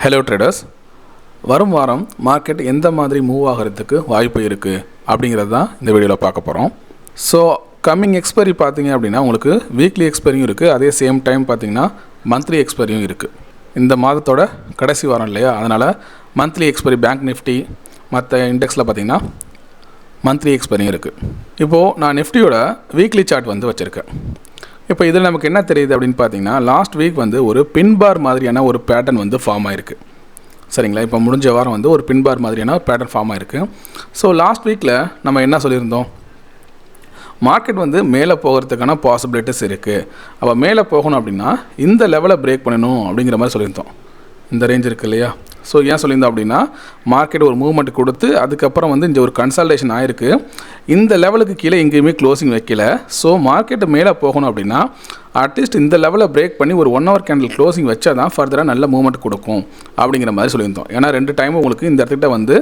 Hello traders வரும் வாரம் market எந்த மாதிரி மூவ் ஆகிறதுக்கு வாய்ப்பு இருக்குது அப்படிங்கிறது தான் இந்த வீடியோவில் பார்க்க போகிறோம் ஸோ கம்மிங் எக்ஸ்பைரி பார்த்தீங்க அப்படின்னா உங்களுக்கு வீக்லி எக்ஸ்பைரியும் இருக்குது அதே சேம் டைம் பார்த்தீங்கன்னா மந்த்லி எக்ஸ்பைரியும் இருக்குது இந்த மாதத்தோட கடைசி வாரம் இல்லையா? அதனால் மந்த்லி எக்ஸ்பைரி பேங்க் நிஃப்டி மற்ற இண்டெக்ஸில் பார்த்தீங்கன்னா மந்த்லி எக்ஸ்பைரியும் இருக்குது இப்போது நான் நிஃப்டியோட வீக்லி சார்ட் வந்து வச்சுருக்கேன். இப்போ இதில் நமக்கு என்ன தெரியுது அப்படின்னு பார்த்தீங்கன்னா லாஸ்ட் வீக் வந்து ஒரு பின்பார் மாதிரியான ஒரு பேட்டர்ன் வந்து ஃபார்ம் ஆயிருக்கு. சரிங்களா? இப்போ முடிஞ்ச வாரம் வந்து ஒரு பின்பார் மாதிரியான பேட்டர்ன் ஃபார்ம் ஆயிருக்கு. ஸோ லாஸ்ட் வீக்கில் நம்ம என்ன சொல்லியிருந்தோம்? மார்க்கெட் வந்து மேலே போகிறதுக்கான பாசிபிலிட்டிஸ் இருக்குது அப்போ மேலே போகணும் அப்படின்னா இந்த லெவலை பிரேக் பண்ணணும் அப்படிங்கிற மாதிரி சொல்லியிருந்தோம். இந்த ரேஞ்ச் இருக்குது இல்லையா? ஸோ ஏன் சொல்லியிருந்தோம் அப்படின்னா மார்க்கெட் ஒரு மூவ்மெண்ட் கொடுத்து அதுக்கப்புறம் வந்து இந்த ஒரு கன்சல்டேஷன் ஆயிருக்கு. இந்த லெவலுக்கு கீழே எங்கேயுமே க்ளோசிங் வைக்கல. ஸோ மார்க்கெட் மேலே போகணும் அப்படின்னா அட்லீஸ்ட் இந்த லெவலை பிரேக் பண்ணி ஒரு ஒன் ஹவர் கேண்டில் க்ளோசிங் வச்சா தான் ஃபர்தராக நல்ல மூவ்மெண்ட் கொடுக்கும் அப்படிங்கிற மாதிரி சொல்லியிருந்தோம். ஏன்னா ரெண்டு டைமும் உங்களுக்கு இந்த இடத்துக்கிட்ட வந்து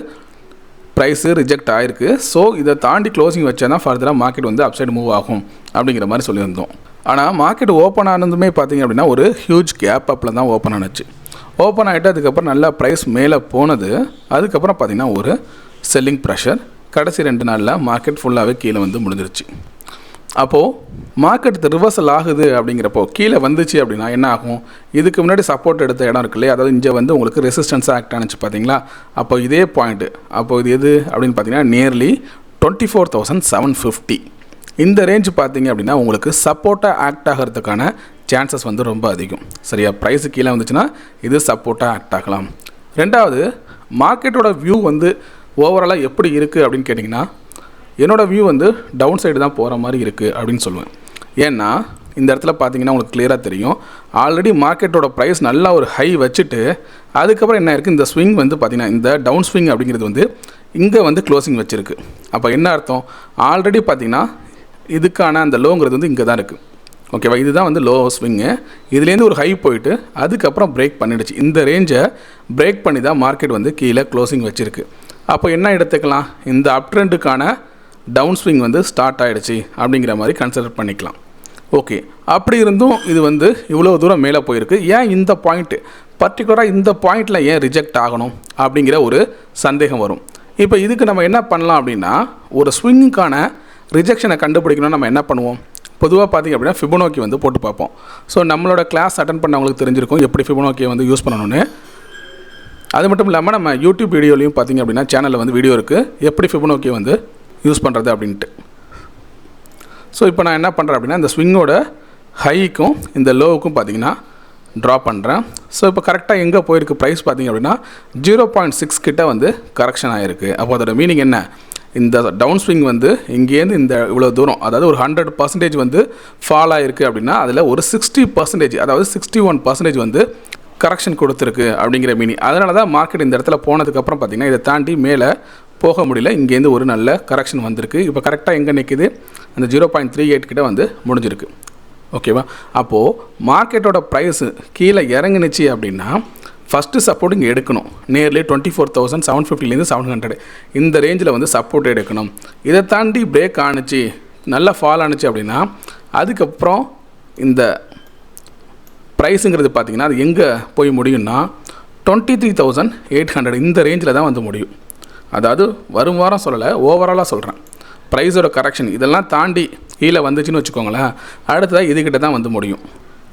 ப்ரைஸு ரிஜெக்ட் ஆயிருக்கு. ஸோ இதை தாண்டி க்ளோசிங் வச்சா தான் ஃபர்தராக மார்க்கெட் வந்து அப்சைடு மூவ் ஆகும் அப்படிங்கிற மாதிரி சொல்லியிருந்தோம். ஆனால் மார்க்கெட் ஓப்பன் ஆனதுமே பார்த்தீங்க அப்படின்னா ஒரு ஹியூஜ் கேப் அப்பில் தான் ஓப்பன் ஆனச்சு. ஓப்பன் ஆகிட்டு அதுக்கப்புறம் நல்லா ப்ரைஸ் மேலே போனது. அதுக்கப்புறம் பார்த்திங்கன்னா ஒரு செல்லிங் ப்ரெஷர் கடைசி ரெண்டு நாளில் மார்க்கெட் ஃபுல்லாகவே கீழே வந்து முடிஞ்சிருச்சு. அப்போது மார்க்கெட் ரிவர்சல் ஆகுது அப்படிங்கிறப்போ கீழே வந்துச்சு அப்படின்னா என்ன ஆகும்? இதுக்கு முன்னாடி சப்போர்ட் எடுத்த இடம் இருக்கு இல்லையா? அதாவது இங்கே வந்து உங்களுக்கு ரெசிஸ்டன்ஸாக ஆக்ட் ஆனிச்சு பார்த்தீங்களா அப்போ இதே பாயிண்ட்டு அப்போ இது எது அப்படின்னு பார்த்தீங்கன்னா nearly twenty four thousand seven fifty இந்த ரேஞ்ச் பார்த்தீங்க அப்படின்னா உங்களுக்கு சப்போர்ட்டாக ஆக்ட் ஆகிறதுக்கான சான்சஸ் வந்து ரொம்ப அதிகம். சரியா? ப்ரைஸு கீழே வந்துச்சுன்னா இது சப்போர்ட்டாக ஆக்ட் ஆகலாம். ரெண்டாவது மார்க்கெட்டோட வியூ வந்து ஓவராலாக எப்படி இருக்குது அப்படின்னு கேட்டிங்கன்னா என்னோடய வியூ வந்து டவுன் சைடு தான் போகிற மாதிரி இருக்குது அப்படின்னு சொல்லுவேன். ஏன்னா இந்த இடத்துல பார்த்தீங்கன்னா உங்களுக்கு கிளியராக தெரியும். ஆல்ரெடி மார்க்கெட்டோட ப்ரைஸ் நல்லா ஒரு ஹை வச்சுட்டு அதுக்கப்புறம் என்ன இருக்குது இந்த ஸ்விங் வந்து பார்த்திங்கன்னா இந்த டவுன் ஸ்விங் அப்படிங்கிறது வந்து இங்கே வந்து க்ளோசிங் வச்சுருக்கு. அப்போ என்ன அர்த்தம்? ஆல்ரெடி பார்த்திங்கன்னா இதுக்கான அந்த லோங்கிறது வந்து இங்கே தான் இருக்குது ஓகேவா இதுதான் வந்து லோ ஸ்விங்கு இதுலேருந்து ஒரு ஹை போயிட்டு அதுக்கப்புறம் பிரேக் பண்ணிடுச்சு. இந்த ரேஞ்சை பிரேக் பண்ணி தான் மார்க்கெட் வந்து கீழே க்ளோசிங் வச்சுருக்கு. அப்போ என்ன எடுத்துக்கலாம்? இந்த அப் ட்ரெண்டுக்கான டவுன் ஸ்விங் வந்து ஸ்டார்ட் ஆகிடுச்சு அப்படிங்கிற மாதிரி கன்சிடர் பண்ணிக்கலாம். ஓகே அப்படி இருந்தும் இது வந்து இவ்வளோ தூரம் மேலே போயிருக்கு. ஏன் இந்த பாயிண்ட்டு பர்டிகுலராக இந்த பாயிண்டில் ஏன் ரிஜெக்ட் ஆகணும் அப்படிங்கிற ஒரு சந்தேகம் வரும். இப்போ இதுக்கு நம்ம என்ன பண்ணலாம் அப்படின்னா ஒரு ஸ்விங்குக்கான ரிஜெக்ஷனை கண்டுபிடிக்கணும்னு நம்ம என்ன பண்ணுவோம்? பொதுவாக பார்த்திங்க அப்படின்னா ஃபிபோனோக்கி வந்து போட்டு பார்ப்போம். ஸோ நம்மளோட கிளாஸ் அட்டன் பண்ணவங்களுக்கு தெரிஞ்சிருக்கும் எப்படி ஃபிபோனோக்கியை வந்து யூஸ் பண்ணணும்னு. அது மட்டும் இல்லாமல் நம்ம யூடியூப் வீடியோலையும் பார்த்திங்க அப்படின்னா சேனலில் வந்து வீடியோ இருக்குது எப்படி ஃபிபோனோக்கியை வந்து யூஸ் பண்ணுறது அப்படின்ட்டு. ஸோ இப்போ நான் என்ன பண்ணுறேன் அப்படின்னா இந்த ஸ்விங்கோட ஹைக்கும் இந்த லோவுக்கும் பார்த்திங்கன்னா ட்ரா பண்ணுறேன் ஸோ இப்போ கரெக்டாக எங்கே போயிருக்கு ப்ரைஸ் பார்த்தீங்க அப்படின்னா ஜீரோ பாயிண்ட் சிக்ஸ் கிட்ட வந்து கரெக்ஷன் ஆகிருக்கு அப்போ அதோட மீனிங் என்ன? இந்த டவுன் ஸ்விங் வந்து இங்கேருந்து இந்த இவ்வளோ தூரம் அதாவது ஒரு ஹண்ட்ரட் பர்சன்டேஜ் வந்து ஃபால் ஆகிருக்கு அப்படின்னா அதில் ஒரு சிக்ஸ்டி பர்சன்டேஜ் அதாவது சிக்ஸ்டி ஒன் பர்சன்டேஜ் வந்து கரெக்ஷன் கொடுத்துருக்கு அப்படிங்கிற மீனிங் அதனால தான் மார்க்கெட் இந்த இடத்துல போனதுக்கப்புறம் பார்த்திங்கன்னா இதை தாண்டி மேலே போக முடியல. இங்கேருந்து ஒரு நல்ல கரெக்ஷன் வந்திருக்கு. இப்போ கரெக்டாக எங்கே நிற்கிது அந்த ஜீரோ பாயிண்ட் த்ரீ எயிட் கிட்ட வந்து முடிஞ்சிருக்கு. ஓகேவா அப்போது மார்க்கெட்டோட ப்ரைஸு கீழே இறங்குனுச்சு அப்படின்னா ஃபஸ்ட்டு சப்போர்ட் இங்கே எடுக்கணும். Nearly twenty four thousand seven ஃபிஃப்டிலேருந்து seven hundred இந்த ரேஞ்சில் வந்து சப்போர்ட் எடுக்கணும். இதை தாண்டி பிரேக் ஆணுச்சு. நல்லா ஃபால் ஆணுச்சு அப்படின்னா அதுக்கப்புறம் இந்த ப்ரைஸுங்கிறது பார்த்திங்கன்னா அது எங்கே போய் முடியும்னா twenty three thousand eight hundred இந்த ரேஞ்சில் தான் வந்து முடியும். அதாவது வரும் வாரம் சொல்லலை ஓவராலாக சொல்கிறேன் ப்ரைஸோட கரெக்ஷன் இதெல்லாம் தாண்டி கீழே வந்துச்சுன்னு வச்சுக்கோங்களேன் அடுத்ததாக இதுக்கிட்ட தான் வந்து முடியும்.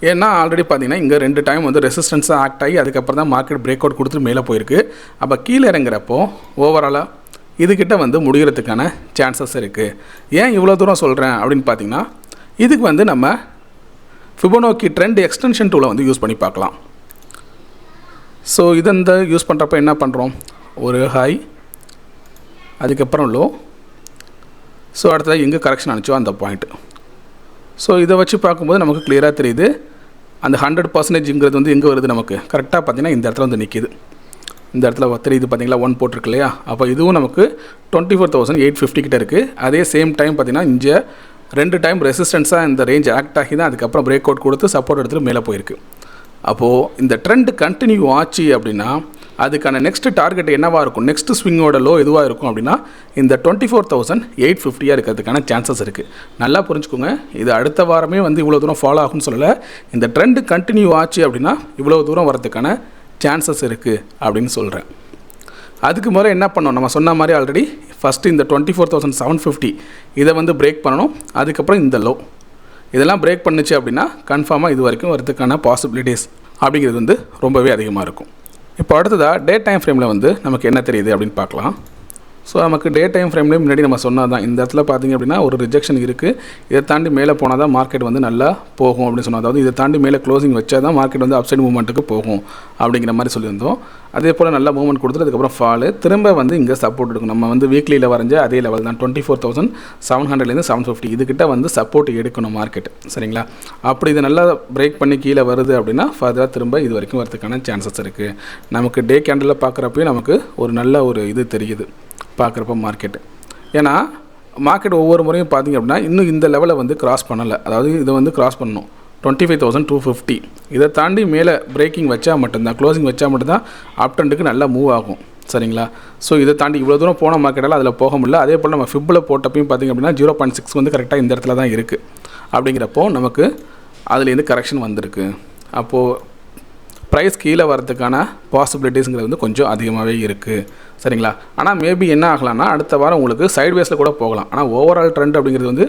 ஏன்னா ஆல்ரெடி பார்த்தீங்கன்னா இங்கே ரெண்டு டைம் வந்து ரெசிஸ்டன்ஸாக ஆக்ட் ஆகி அதுக்கப்புறம் தான் மார்க்கெட் பிரேக் அவுட் கொடுத்துட்டு மேலே போயிருக்கு. அப்போ கீழே இறங்குறப்போ ஓவராலாக இதுக்கிட்ட வந்து முடிகிறதுக்கான சான்சஸ் இருக்குது ஏன் இவ்வளோ தூரம் சொல்கிறேன் அப்படின்னு பார்த்தீங்கன்னா இதுக்கு வந்து நம்ம ஃபிபோனோக்கி ட்ரெண்ட் எக்ஸ்டென்ஷன் டூலை வந்து யூஸ் பண்ணி பார்க்கலாம். ஸோ இதை இந்த யூஸ் பண்ணுறப்ப என்ன பண்ணுறோம் ஒரு ஹை அதுக்கப்புறம் லோ ஸோ அடுத்ததாக எங்கே கரெக்ஷன் அனுச்சோ அந்த பாயிண்ட்டு ஸோ இதை வச்சு பார்க்கும்போது நமக்கு கிளியராக தெரியுது. அந்த ஹண்ட்ரட் பர்சன்டேஜ்ங்கிறது வந்து எங்கே வருது நமக்கு? கரெக்டாக பார்த்தீங்கன்னா இந்த இடத்துல வந்து நிற்கிது இந்த இடத்துல தெரியுது பார்த்தீங்களா? ஒன் போட்டிருக்கு இல்லையா? அப்போ இதுவும் நமக்கு twenty four thousand eight fifty கிட்ட இருக்குது அதே சேம் டைம் பார்த்தீங்கன்னா இங்கே ரெண்டு டைம் ரெசிஸ்டன்ஸாக இந்த ரேஞ்ச் ஆக்ட் ஆகி தான் அதுக்கப்புறம் பிரேக் அவுட் கொடுத்து சப்போர்ட் எடுத்துகிட்டு மேலே போயிருக்கு. அப்போது இந்த ட்ரெண்ட் கண்டினியூ ஆச்சு அப்படின்னா அதுக்கான நெக்ஸ்ட் டார்கெட் என்னவாக இருக்கும்? நெக்ஸ்ட் ஸ்விங்கோட லோ எதுவாக இருக்கும் அப்படின்னா இந்த டுவெண்ட்டி ஃபோர் தௌசண்ட் எயிட் ஃபிஃப்டியாக இருக்கிறதுக்கான சான்சஸ் இருக்குது நல்லா புரிஞ்சுக்கோங்க. இது அடுத்த வாரமே வந்து இவ்வளோ தூரம் ஃபாலோ ஆகும்னு சொல்லலை. இந்த ட்ரெண்டு கண்டினியூ ஆச்சு அப்படின்னா இவ்வளோ தூரம் வரதுக்கான சான்சஸ் இருக்குது அப்படின்னு சொல்கிறேன் அதுக்கு முதல்ல என்ன பண்ணோம் நம்ம சொன்ன மாதிரி ஆல்ரெடி ஃபஸ்ட்டு இந்த twenty four thousand seven fifty இதை வந்து பிரேக் பண்ணணும். அதுக்கப்புறம் இந்த லோ இதெல்லாம் பிரேக் பண்ணுச்சு அப்படின்னா கன்ஃபார்மாக இது வரைக்கும் வரதுக்கான பாசிபிலிட்டிஸ் அப்படிங்கிறது வந்து ரொம்பவே அதிகமாக இருக்கும். இப்போ அடுத்ததாக டே டைம் ஃப்ரேமில் வந்து நமக்கு என்ன தெரியுது அப்படின்னு பார்க்கலாம். ஸோ நமக்கு டே டைம் ஃப்ரேம்லேயும் முன்னாடி நம்ம சொன்னது தான் இந்த இடத்துல பார்த்திங்க அப்படின்னா ஒரு ரிஜெக்ஷன் இருக்குது இதை தாண்டி மேலே போனால் தான் மார்க்கெட் வந்து நல்லா போகும் அப்படின்னு சொன்னோம் அதாவது இதை தாண்டி மேலே க்ளோசிங் வச்சா தான் மார்க்கெட் வந்து அப்சைட் மூவ்மெண்ட்டுக்கு போகும் அப்படிங்கிற மாதிரி சொல்லியிருந்தோம். அதே போல் நல்ல மூவ்மெண்ட் கொடுத்துட்டு அதுக்கப்புறம் ஃபாலு திரும்ப வந்து இங்கே சப்போர்ட் எடுக்கும் நம்ம வந்து வீக்லியில் வரைஞ்ச அதே லெவல் தான். டுவெண்ட்டி ஃபோர் தௌசண்ட் செவன் ஹண்ட்ரட்லேருந்து செவன் ஃபிஃப்டி இதுக்கிட்ட வந்து சப்போர்ட் எடுக்கணும் மார்க்கெட் சரிங்களா? அப்படி இது நல்லா பிரேக் பண்ணி கீழே வருது அப்படின்னா ஃபர்தராக திரும்ப இது வரைக்கும் வரதுக்கான சான்சஸ் இருக்குது நமக்கு டே கேண்டலில் பார்க்குறப்பயும் நமக்கு ஒரு நல்ல ஒரு இது தெரியுது. பார்க்குறப்ப மார்க்கெட்டு ஏன்னா மார்க்கெட் ஒவ்வொரு முறையும் பார்த்தீங்க அப்படின்னா இன்னும் இந்த லெவலை வந்து கிராஸ் பண்ணலை. அதாவது இதை வந்து கிராஸ் பண்ணணும். Twenty five thousand two fifty இதை தாண்டி மேலே பிரேக்கிங் வச்சா மட்டும்தான் க்ளோசிங் வச்சா மட்டும்தான் அப் ட்ரெண்டுக்கு நல்லா மூவ் ஆகும். சரிங்களா? ஸோ இதை தாண்டி இவ்வளோ தூரம் போன மார்க்கெட்டால் அதில் போக முடியல. அதே போல் நம்ம ஃபிப்பில் போட்டப்பையும் பார்த்திங்க அப்படின்னா ஜீரோ பாயிண்ட் சிக்ஸ் வந்து கரெக்டாக இந்த இடத்துல தான் இருக்குது அப்படிங்கிறப்போ நமக்கு அதுலேருந்து கரெக்ஷன் வந்திருக்கு. அப்போது ப்ரைஸ் கீழே வரதுக்கான பாசிபிலிட்டிஸுங்கிறது வந்து கொஞ்சம் அதிகமாகவே இருக்குது சரிங்களா? ஆனால் மேபி என்ன ஆகலாம்னா அடுத்த வாரம் உங்களுக்கு சைட்வேஸில் கூட போகலாம். ஆனால் ஓவரால் ட்ரெண்ட் அப்படிங்கிறது வந்து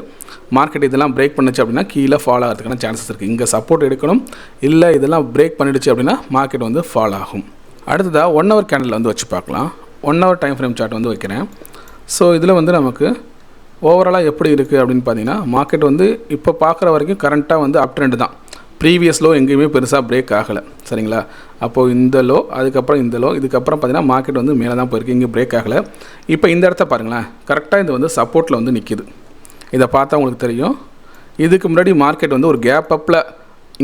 மார்க்கெட் இதெல்லாம் பிரேக் பண்ணுச்சு அப்படின்னா கீழே ஃபால் ஆகிறதுக்கான சான்சஸ் இருக்குது இங்கே சப்போர்ட் எடுக்கணும். இல்லை இதெல்லாம் பிரேக் பண்ணிடுச்சு அப்படின்னா மார்க்கெட் வந்து ஃபால் ஆகும். அடுத்ததாக ஒன் ஹவர் கேண்டில் வந்து வச்சு பார்க்கலாம். One hour time frame chart வந்து வைக்கிறேன். ஸோ இதில் வந்து நமக்கு ஓவராலாக எப்படி இருக்குது அப்படின்னு பார்த்தீங்கன்னா மார்க்கெட் வந்து இப்போ பார்க்குற வரைக்கும் கரண்ட்டாக வந்து அப் ட்ரெண்டு தான். ப்ரீவியஸ் லோ எங்கேயுமே பெருசாக பிரேக் ஆகலை. சரிங்களா? அப்போது இந்த லோ அதுக்கப்புறம் இந்த லோ இதுக்கப்புறம் பார்த்தீங்கன்னா மார்க்கெட் வந்து மேலே தான் போயிருக்கு. இங்கே பிரேக் ஆகலை. இப்போ இந்த இடத்த பாருங்களேன். கரெக்டாக இது வந்து சப்போர்ட்டில் வந்து நிற்கிது இதை பார்த்தா உங்களுக்கு தெரியும். இதுக்கு முன்னாடி மார்க்கெட் வந்து ஒரு கேப் அப்பில்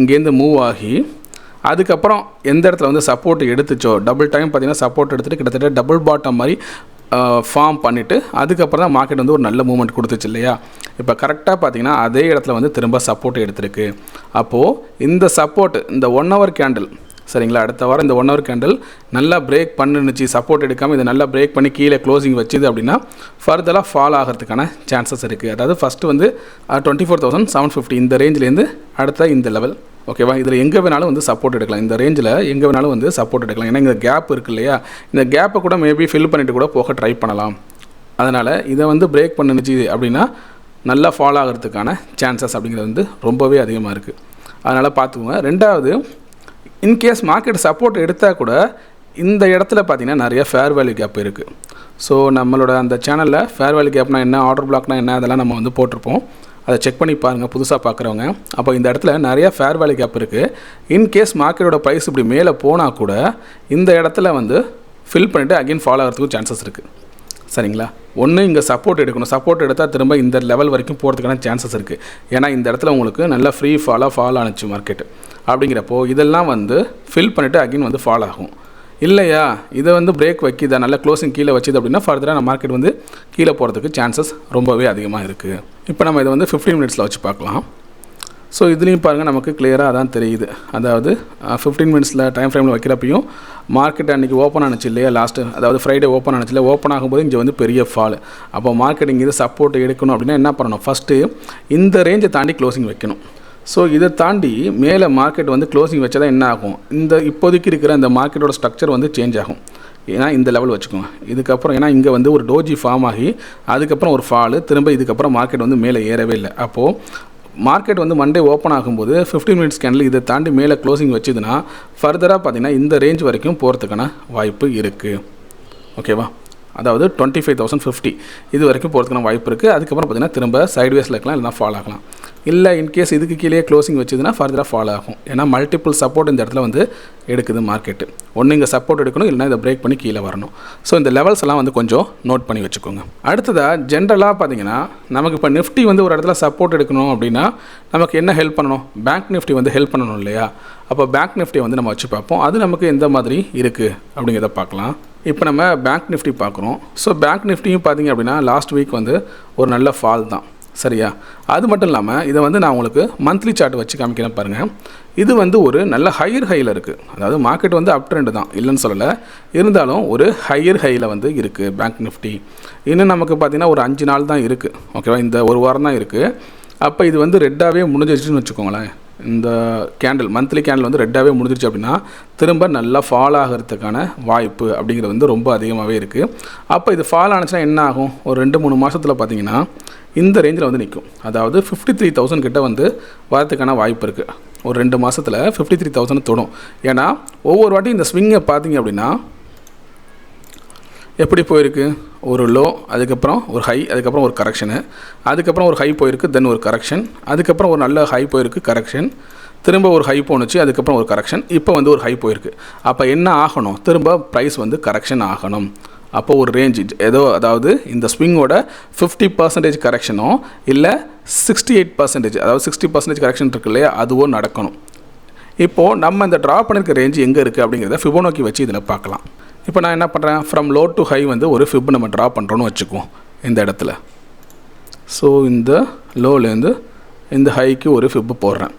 இங்கேருந்து மூவ் ஆகி அதுக்கப்புறம் எந்த இடத்துல வந்து சப்போர்ட் எடுத்துச்சோ டபுள் டைம் பார்த்தீங்கன்னா சப்போர்ட் எடுத்துகிட்டு கிட்டத்தட்ட டபுள் பாட்டம் மாதிரி ஃபார்ம் பண்ணிவிட்டு அதுக்கப்புறம் தான் மார்க்கெட் வந்து ஒரு நல்ல மூவ்மெண்ட் கொடுத்துச்சு இல்லையா? இப்போ கரெக்டாக பார்த்தீங்கன்னா அதே இடத்துல வந்து திரும்ப சப்போர்ட் எடுத்திருக்கு. அப்போது இந்த சப்போர்ட் இந்த ஒன் ஹவர் கேண்டில் சரிங்களா? அடுத்த வாரம் இந்த ஒன் ஹவர் கேண்டில் நல்லா பிரேக் பண்ணுச்சு சப்போர்ட் எடுக்காமல் இதை நல்லா பிரேக் பண்ணி கீழே க்ளோசிங் வச்சுது அப்படின்னா ஃபர்தராக ஃபால் ஆகிறதுக்கான சான்சஸ் இருக்குது அதாவது ஃபஸ்ட்டு வந்து twenty four thousand seven fifty இந்த ரேஞ்சிலேருந்து அடுத்த இந்த லெவல் ஓகேவா இதில் எங்கே வேணாலும் வந்து சப்போர்ட் எடுக்கலாம். இந்த ரேஞ்சில் எங்கே வேணாலும் வந்து சப்போர்ட் எடுக்கலாம். ஏன்னா இந்த கேப் இருக்கு இல்லையா? இந்த கேப்பை கூட மேபி ஃபில் பண்ணிட்டு கூட போக ட்ரை பண்ணலாம். அதனால் இதை வந்து பிரேக் பண்ணுச்சு அப்படின்னா நல்லா ஃபாலோ ஆகிறதுக்கான சான்சஸ் அப்படிங்கிறது வந்து ரொம்பவே அதிகமாக இருக்குது அதனால் பார்த்துக்கோங்க. ரெண்டாவது இன்கேஸ் மார்க்கெட் சப்போர்ட் எடுத்தால் கூட இந்த இடத்துல பார்த்தீங்கன்னா நிறைய ஃபேர் வேல்யூ கேப் இருக்குது ஸோ நம்மளோட அந்த சேனலில் ஃபேர் வேல்யூ கேப்னா என்ன ஆர்டர் பிளாக்னா என்ன அதெல்லாம் நம்ம வந்து போட்டிருப்போம். அதை செக் பண்ணி பாருங்கள் புதுசாக பார்க்குறவங்க அப்போ இந்த இடத்துல நிறையா ஃபேர் வேல்யூ கேப் இருக்குது இன்கேஸ் மார்க்கெட்டோட ப்ரைஸ் இப்படி மேலே போனால் கூட இந்த இடத்துல வந்து ஃபில் பண்ணிவிட்டு அகைன் ஃபாலோ ஆகிறதுக்கும் சான்சஸ் இருக்குது சரிங்களா? ஒன்று இங்கே சப்போர்ட் எடுக்கணும். சப்போர்ட் எடுத்தால் திரும்ப இந்த லெவல் வரைக்கும் போகிறதுக்கான சான்சஸ் இருக்குது ஏன்னா இந்த இடத்துல உங்களுக்கு நல்லா ஃப்ரீ ஃபாலாக ஃபால் ஆனிச்சு மார்க்கெட் அப்படிங்கிறப்போ இதெல்லாம் வந்து ஃபில் பண்ணிவிட்டு அகைன் வந்து ஃபால் ஆகும். இல்லையா? இதை வந்து பிரேக் வைக்கிதா? நல்லா க்ளோசிங் கீழே வச்சுது அப்படின்னா ஃபர்தராக நம்ம மார்க்கெட் வந்து கீழே போகிறதுக்கு சான்சஸ் ரொம்பவே அதிகமாக இருக்குது இப்போ நம்ம இதை வந்து ஃபிஃப்டீன் மினிட்ஸில் வச்சு பார்க்கலாம். ஸோ இதுலேயும் பாருங்கள் நமக்கு கிளியராக அதான் தெரியுது. அதாவது ஃபிஃப்டீன் மினிட்ஸில் டைம் ஃப்ரேமில் வைக்கிறப்பையும் மார்க்கெட் அன்றைக்கி ஓப்பன் ஆனிச்சு இல்லையா? லாஸ்ட்டு அதாவது ஃப்ரைடே ஓப்பன் ஆனிச்சு இல்லை ஓப்பன் ஆகும்போது இங்கே வந்து பெரிய ஃபால் அப்போ மார்க்கெட் இங்கே இது சப்போர்ட் எடுக்கணும் அப்படின்னா என்ன பண்ணணும்? ஃபஸ்ட்டு இந்த ரேஞ்சை தாண்டி க்ளோசிங் வைக்கணும். ஸோ இதை தாண்டி மேலே மார்க்கெட் வந்து க்ளோசிங் வச்சா தான் என்ன ஆகும்? இந்த இப்போதைக்கு இருக்கிற அந்த மார்க்கெட்டோட ஸ்ட்ரக்சர் வந்து சேஞ்ச் ஆகும். ஏன்னா இந்த லெவல் வச்சுக்கோங்க. இதுக்கப்புறம் ஏன்னா இங்கே வந்து ஒரு டோஜி ஃபார்ம் ஆகி அதுக்கப்புறம் ஒரு ஃபாலு திரும்ப இதுக்கப்புறம் மார்க்கெட் வந்து மேலே ஏறவே இல்லை. அப்போது மார்க்கெட் வந்து மண்டே ஓப்பன் ஆகும்போது ஃபிஃப்டீன் மினிட்ஸ் கேண்டில் இதை தாண்டி மேலே க்ளோசிங் வச்சுதுன்னா ஃபர்தராக பார்த்தீங்கன்னா இந்த ரேஞ்ச் வரைக்கும் போகிறதுக்கான வாய்ப்பு இருக்குது ஓகேவா அதாவது டுவெண்ட்டி ஃபைவ் தௌசண்ட் ஃபிஃப்டி இது வரைக்கும் போகிறதுக்கான வாய்ப்பு இருக்குது அதுக்கப்புறம் பார்த்தீங்கன்னா திரும்ப சைட்வேஸில் இருக்கலாம் இல்லைனா ஃபால் ஆகலாம். இல்லை இன்கேஸ் இதுக்கு கீழே க்ளோசிங் வச்சதுன்னா ஃபர்தராக ஃபால் ஆகும். ஏன்னா மல்டிபிள் சப்போர்ட் இந்த இடத்துல வந்து எடுக்குது மார்க்கெட்டு ஒன்று இங்கே சப்போர்ட் எடுக்கணும் இல்லைனா இதை பிரேக் பண்ணி கீழே வரணும். ஸோ இந்த லெவல்ஸ் எல்லாம் வந்து கொஞ்சம் நோட் பண்ணி வச்சுக்கோங்க. அடுத்ததாக ஜென்ரலாக பார்த்தீங்கன்னா நமக்கு இப்போ நிஃப்டி வந்து ஒரு இடத்துல சப்போர்ட் எடுக்கணும் அப்படின்னா நமக்கு என்ன ஹெல்ப் பண்ணணும்? பேங்க் நிஃப்டி வந்து ஹெல்ப் பண்ணணும் இல்லையா? அப்போ பேங்க் நிஃப்டியை வந்து நம்ம வச்சு பார்ப்போம். அது நமக்கு எந்த மாதிரி இருக்குது அப்படிங்கிறத பார்க்கலாம். இப்போ நம்ம பேங்க் நிஃப்டி பார்க்குறோம். ஸோ பேங்க் நிஃப்டியும் பார்த்தீங்க அப்படின்னா லாஸ்ட் வீக் வந்து ஒரு நல்ல ஃபால் தான். சரியா? அது மட்டும் இல்லாமல் இதை வந்து நான் உங்களுக்கு மந்த்லி சார்ட் வச்சு காமிக்கிறேன் பாருங்கள் இது வந்து ஒரு நல்ல ஹையர் ஹையில் இருக்குது அதாவது மார்க்கெட் வந்து அப் ட்ரெண்டு தான். இல்லைன்னு சொல்லலை. இருந்தாலும் ஒரு ஹையர் ஹையில் வந்து இருக்குது பேங்க் நிஃப்டி இன்னும் நமக்கு பார்த்திங்கன்னா ஒரு அஞ்சு நாள் தான் இருக்குது ஓகேவா இந்த ஒரு வாரம் தான் இருக்குது அப்போ இது வந்து ரெட்டாகவே முடிஞ்சிருச்சுன்னு வச்சுக்கோங்களேன். இந்த கேண்டில் மந்த்லி கேண்டில் வந்து ரெட்டாகவே முடிஞ்சிருச்சு அப்படின்னா திரும்ப நல்லா ஃபால் ஆகிறதுக்கான வாய்ப்பு அப்படிங்கிறது வந்து ரொம்ப அதிகமாகவே இருக்குது அப்போ இது ஃபால் ஆனிச்சுன்னா என்ன ஆகும்? ஒரு ரெண்டு மூணு மாதத்தில் பார்த்தீங்கன்னா இந்த ரேஞ்சில் வந்து நிற்கும் அதாவது ஃபிஃப்டி த்ரீ தௌசண்ட் கிட்ட வந்து வரதுக்கான வாய்ப்பு இருக்குது ஒரு ரெண்டு மாதத்தில் ஃபிஃப்டி த்ரீ தௌசண்ட் தொடும். ஏன்னா ஒவ்வொரு வாட்டியும் இந்த ஸ்விங்கை பார்த்தீங்க அப்படின்னா எப்படி போயிருக்கு? ஒரு லோ அதுக்கப்புறம் ஒரு ஹை அதுக்கப்புறம் ஒரு கரெக்ஷனு அதுக்கப்புறம் ஒரு ஹை போயிருக்கு தென் ஒரு கரெக்ஷன் அதுக்கப்புறம் ஒரு நல்ல ஹை போயிருக்கு கரெக்ஷன் திரும்ப ஒரு ஹை போணுச்சு அதுக்கப்புறம் ஒரு கரெக்ஷன் இப்போ வந்து ஒரு ஹை போயிருக்கு. அப்போ என்ன ஆகணும்? திரும்ப ப்ரைஸ் வந்து கரெக்ஷன் ஆகணும். அப்போ ஒரு ரேஞ்ச் ஏதோ அதாவது இந்த ஸ்விங்கோட ஃபிஃப்டி பர்சன்டேஜ் கரெக்ஷனோ இல்லை சிக்ஸ்டி எயிட் பர்சன்டேஜ் அதாவது சிக்ஸ்டி பர்சன்டேஜ் கரெக்ஷன் இருக்கு இல்லையா அதுவோ நடக்கணும். இப்போது நம்ம இந்த ட்ரா பண்ணிருக்க ரேஞ்ச் எங்கே இருக்குது அப்படிங்கிறத ஃபிபோனோக்கி வச்சு இதில் பார்க்கலாம். இப்போ நான் என்ன பண்ணுறேன்? ஃப்ரம் லோ டு ஹை வந்து ஒரு ஃபிப் நம்ம ட்ரா பண்ணுறோன்னு வச்சுக்குவோம் இந்த இடத்துல. ஸோ இந்த லோலேருந்து இந்த ஹைக்கு ஒரு ஃபிப்பு போடுறேன்.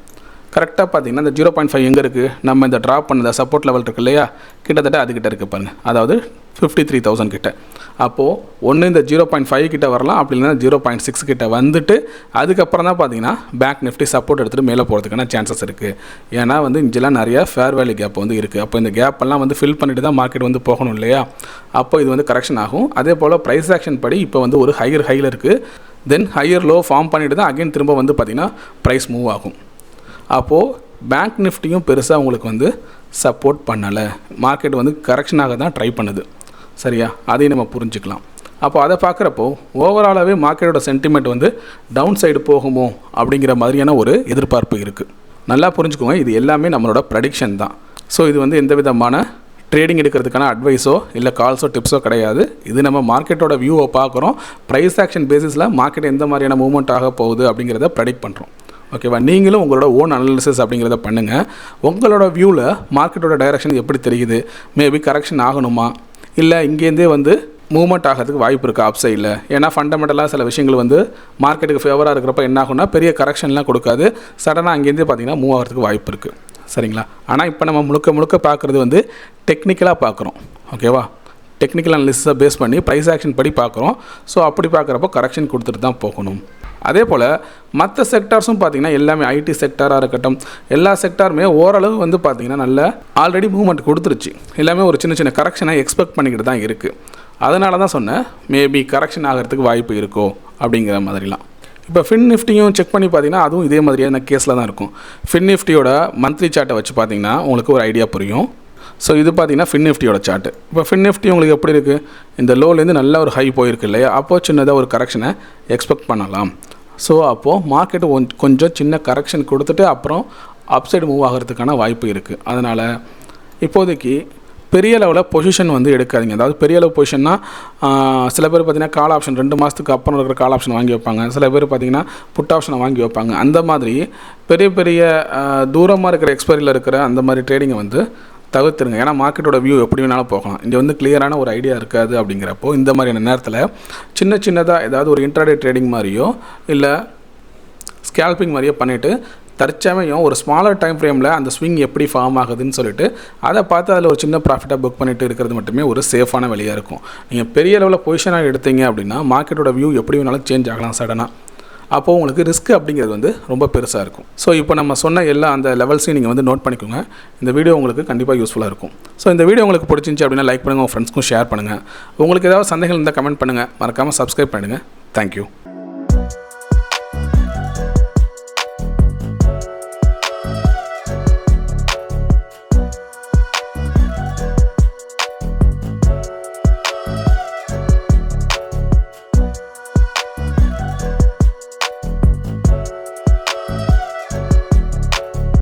கரெக்டாக பார்த்தீங்கன்னா இந்த ஜீரோ பாயிண்ட் ஃபைவ் எங்கே இருக்குது நம்ம இந்த ட்ரா பண்ண சப்போர்ட் லெவல் இருக்கு இல்லையா? கிட்டத்தட்ட அதுக்கிட்ட இருக்குது பாருங்கள் அதாவது ஃபிஃப்டி த்ரீ தௌசண்ட் கிட்ட. அப்போது ஒன்று இந்த ஜீரோ பாயிண்ட் ஃபைவ் கிட்ட வரலாம் அப்படி இல்லைன்னா ஜீரோ பாயிண்ட் சிக்ஸ் கிட்ட வந்துட்டு அதுக்கப்புறம் தான் பார்த்தீங்கன்னா பேங்க் நிஃப்டி சப்போர்ட் எடுத்துகிட்டு மேலே போகிறதுக்கான சான்சஸ் இருக்குது ஏன்னா வந்து இங்கெல்லாம் நிறைய ஃபேர் வேல்யூ கேப் வந்து இருக்குது அப்போ இந்த கேப்பெல்லாம் வந்து ஃபில் பண்ணிட்டு தான் மார்க்கெட் வந்து போகணும் இல்லையா? அப்போ இது வந்து கரெக்ஷன் ஆகும். அதே போல் ப்ரைஸ் ஆக்ஷன் படி இப்போ வந்து ஒரு ஹையர் ஹையில் இருக்குது தென் ஹையர் லோ ஃபார்ம் பண்ணிட்டு தான் அகைன் திரும்ப வந்து பார்த்திங்கன்னா ப்ரைஸ் மூவ் ஆகும். அப்போது பேங்க் நிஃப்டியும் பெருசாக உங்களுக்கு வந்து சப்போர்ட் பண்ணலை. மார்க்கெட் வந்து கரெக்ஷனாக தான் ட்ரை பண்ணுது. சரியா? அதையும் நம்ம புரிஞ்சுக்கலாம். அப்போ அதை பார்க்குறப்போ ஓவராலாகவே மார்க்கெட்டோட சென்டிமெண்ட் வந்து டவுன் சைடு போகுமோ அப்படிங்கிற மாதிரியான ஒரு எதிர்பார்ப்பு இருக்குது நல்லா புரிஞ்சுக்கோங்க இது எல்லாமே நம்மளோட ப்ரடிக்ஷன் தான். ஸோ இது வந்து எந்த விதமான ட்ரேடிங் எடுக்கிறதுக்கான அட்வைஸோ இல்லை கால்ஸோ டிப்ஸோ கிடையாது. இது நம்ம மார்க்கெட்டோட வியூவை பார்க்குறோம். ப்ரைஸ் ஆக்ஷன் பேசிஸில் மார்க்கெட் எந்த மாதிரியான மூவ்மெண்ட் ஆக போகுது அப்படிங்கிறத ப்ரெடிக்ட் பண்ணுறோம் ஓகேவா? நீங்களும் உங்களோட ஓன் அனாலிசிஸ் அப்படிங்கிறத பண்ணுங்கள் உங்களோட வியூவில் மார்க்கெட்டோட டைரக்ஷன் எப்படி தெரியுது? மேபி கரெக்ஷன் ஆகணுமா? இல்லை இங்கேருந்தே வந்து மூவ்மெண்ட் ஆகிறதுக்கு வாய்ப்பு இருக்குது அப் சைடில் ஏன்னா ஃபண்டமெண்டலாக சில விஷயங்கள் வந்து மார்க்கெட்டுக்கு ஃபேவராக இருக்கிறப்ப என்ன ஆகும்னா பெரிய கரெக்ஷன்லாம் கொடுக்காது. சடனாக அங்கேருந்தே பார்த்தீங்கன்னா மூவ் ஆகிறதுக்கு வாய்ப்பு இருக்குது சரிங்களா? ஆனால் இப்போ நம்ம முழுக்க முழுக்க பார்க்குறது வந்து டெக்னிக்கலாக பார்க்குறோம் ஓகேவா? டெக்னிக்கல் அனாலிசிஸை பேஸ் பண்ணி ப்ரைஸ் ஆக்ஷன் படி பார்க்குறோம் ஸோ அப்படி பார்க்குறப்போ கரெக்ஷன் கொடுத்துட்டு தான் போகணும். அதே போல் மற்ற செக்டார்ஸும் பார்த்தீங்கன்னா எல்லாமே ஐடி செக்டாராக இருக்கட்டும் எல்லா செக்டாருமே ஓரளவு வந்து பார்த்தீங்கன்னா நல்ல ஆல்ரெடி மூவ்மெண்ட் கொடுத்துருச்சு. எல்லாமே ஒரு சின்ன சின்ன கரெக்ஷனை எக்ஸ்பெக்ட் பண்ணிக்கிட்டு தான் இருக்குது அதனால தான் சொன்னேன் மேபி கரெக்ஷன் ஆகிறதுக்கு வாய்ப்பு இருக்கோ அப்படிங்கிற மாதிரிலாம். இப்போ ஃபின் நிஃப்டியும் செக் பண்ணி பார்த்தீங்கன்னா அதுவும் இதே மாதிரியான கேஸில் தான் இருக்கும். ஃபின் நிஃப்டியோட மந்த்லி சார்ட்டை வச்சு பார்த்தீங்கன்னா உங்களுக்கு ஒரு ஐடியா புரியும். ஸோ இது பார்த்தீங்கன்னா ஃபின் நிஃப்டியோட சார்ட்டு இப்போ ஃபின் நிஃப்டி உங்களுக்கு எப்படி இருக்குது இந்த லோலேருந்து நல்ல ஒரு ஹை போயிருக்கு இல்லையா? அப்போ சின்னதாக ஒரு கரெக்ஷனை எக்ஸ்பெக்ட் பண்ணலாம். ஸோ அப்போது மார்க்கெட்டு கொஞ்சம் சின்ன கரெக்ஷன் கொடுத்துட்டு அப்புறம் அப்சைடு மூவ் ஆகிறதுக்கான வாய்ப்பு இருக்குது அதனால் இப்போதைக்கு பெரிய லெவலில் பொசிஷன் வந்து எடுக்காதீங்க. அதாவது பெரிய அளவு பொசிஷன்னா சில பேர் பார்த்தீங்கன்னா கால் ஆப்ஷன் ரெண்டு மாதத்துக்கு அப்புறம் இருக்கிற கால் ஆப்ஷன் வாங்கி வைப்பாங்க. சில பேர் பார்த்தீங்கன்னா புட் ஆப்ஷனை வாங்கி வைப்பாங்க. அந்த மாதிரி பெரிய பெரிய தூரமாக இருக்கிற எக்ஸ்பைரியில் இருக்கிற அந்த மாதிரி ட்ரேடிங்கை வந்து தவிர்த்துருங்க. ஏன்னா மார்க்கெட்டோட வியூ எப்படி வேணாலும் போகலாம். இங்கே வந்து கிளியரான ஒரு ஐடியா இருக்காது அப்படிங்கிறப்போ இந்த மாதிரியான நேரத்தில் சின்ன சின்னதாக ஏதாவது ஒரு இன்ட்ராடே ட்ரேடிங் மாதிரியோ இல்லை ஸ்கேல்பிங் மாதிரியோ பண்ணிவிட்டு தற்சமயம் ஒரு ஸ்மாலர் டைம் ஃப்ரேமில் அந்த ஸ்விங் எப்படி ஃபார்ம் ஆகுதுன்னு சொல்லிட்டு அதை பார்த்து அதில் ஒரு சின்ன ப்ராஃபிட்டாக புக் பண்ணிட்டு இருக்கிறது மட்டுமே ஒரு சேஃபான வழியாக இருக்கும். நீங்கள் பெரிய லெவலில் பொசிஷனாக எடுத்தீங்க அப்படின்னா மார்க்கெட்டோட வியூ எப்படி வேணாலும் சேஞ்ச் ஆகலாம் சடனாக அப்போது உங்களுக்கு ரிஸ்க் அப்படிங்கிறது வந்து ரொம்ப பெருசாக இருக்கும். ஸோ இப்போ நம்ம சொன்ன எல்லா அந்த லெவல்ஸையும் நீங்கள் வந்து நோட் பண்ணிக்கோங்க. இந்த வீடியோ உங்களுக்கு கண்டிப்பாக யூஸ்ஃபுல்லாக இருக்கும். ஸோ இந்த வீடியோ உங்களுக்கு பிடிச்சிருந்துச்சி அப்படின்னா லைக் பண்ணுங்கள் உங்கள் ஃப்ரெண்ட்ஸ்க்கும் ஷேர் பண்ணுங்கள் உங்களுக்கு ஏதாவது சந்தேகம் இருந்தால் கமெண்ட் பண்ணுங்கள் மறக்காமல் சப்ஸ்கிரைப் பண்ணுங்கள் தேங்க்யூ